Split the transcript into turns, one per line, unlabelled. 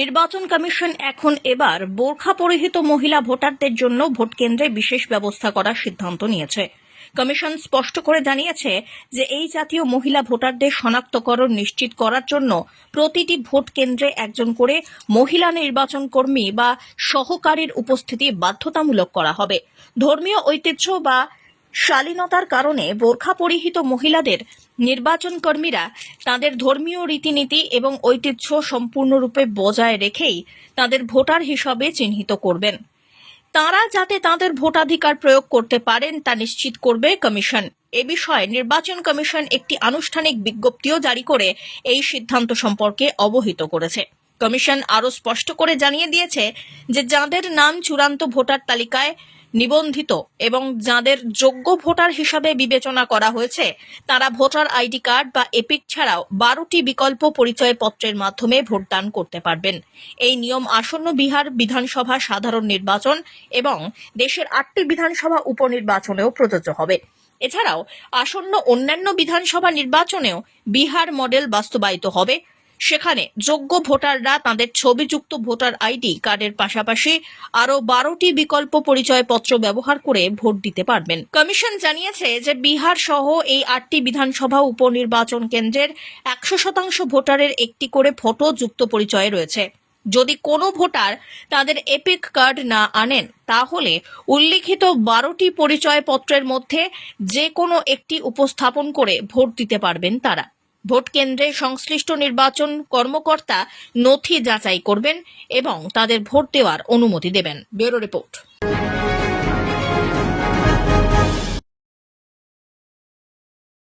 নির্বাচন কমিশন এখন এবার বোরখা পরিহিত মহিলা ভোটারদের জন্য ভোট কেন্দ্রে বিশেষ ব্যবস্থা করার সিদ্ধান্ত নিয়েছে। কমিশন স্পষ্ট করে জানিয়েছে যে এই জাতীয় মহিলা ভোটারদের শনাক্তকরণ নিশ্চিত করার জন্য প্রতিটি ভোট কেন্দ্রে একজন করে মহিলা নির্বাচন কর্মী বা সহকারীর উপস্থিতি বাধ্যতামূলক করা হবে। ধর্মীয় ঐতিহ্য বা শালীনতার কারণে বোরখা পরিহিত মহিলাদের নির্বাচন কর্মীরা তাদের ধর্মীয় রীতিনীতি এবং ঐতিহ্য সম্পূর্ণরূপে বজায় রেখেই তাদের ভোটার হিসাবে চিহ্নিত করবেন। তারা যাতে তাদের ভোটাধিকার প্রয়োগ করতে পারেন তা নিশ্চিত করবে কমিশন। এ বিষয়ে নির্বাচন কমিশন একটি আনুষ্ঠানিক বিজ্ঞপ্তিও জারি করে এই সিদ্ধান্ত সম্পর্কে অবহিত করেছে। কমিশন আরও স্পষ্ট করে জানিয়ে দিয়েছে যে যাদের নাম চূড়ান্ত ভোটার তালিকায় নিবন্ধিত এবং যাদের যোগ্য ভোটার হিসাবে বিবেচনা করা হয়েছে, তারা ভোটার আইডি কার্ড বা এপিক ছাড়াও বারোটি বিকল্প পরিচয়পত্রের মাধ্যমে ভোটদান করতে পারবেন। এই নিয়ম আসন্ন বিহার বিধানসভা সাধারণ নির্বাচন এবং দেশের আটটি বিধানসভা উপনির্বাচনেও প্রযোজ্য হবে। এছাড়াও আসন্ন অন্যান্য বিধানসভা নির্বাচনেও বিহার মডেল বাস্তবায়িত হবে। সেখানে যোগ্য ভোটাররা তাদের ছবিযুক্ত ভোটার আইডি কার্ডের পাশাপাশি আরও বারোটি বিকল্প পরিচয়পত্র ব্যবহার করে ভোট দিতে পারবেন। কমিশন জানিয়েছে যে বিহার সহ এই আটটি বিধানসভা উপনির্বাচন কেন্দ্রের একশো শতাংশ ভোটারের একটি করে ফটো যুক্ত পরিচয় রয়েছে। যদি কোনো ভোটার তাদের এপিক কার্ড না আনেন, তাহলে উল্লিখিত বারোটি পরিচয়পত্রের মধ্যে যে কোনো একটি উপস্থাপন করে ভোট দিতে পারবেন তারা। ভোট কেন্দ্রে সংশ্লিষ্ট নির্বাচন কর্মকর্তা নথি যাচাই করবেন এবং তাদের ভোট দেওয়ার অনুমতি দেবেন। Bureau report.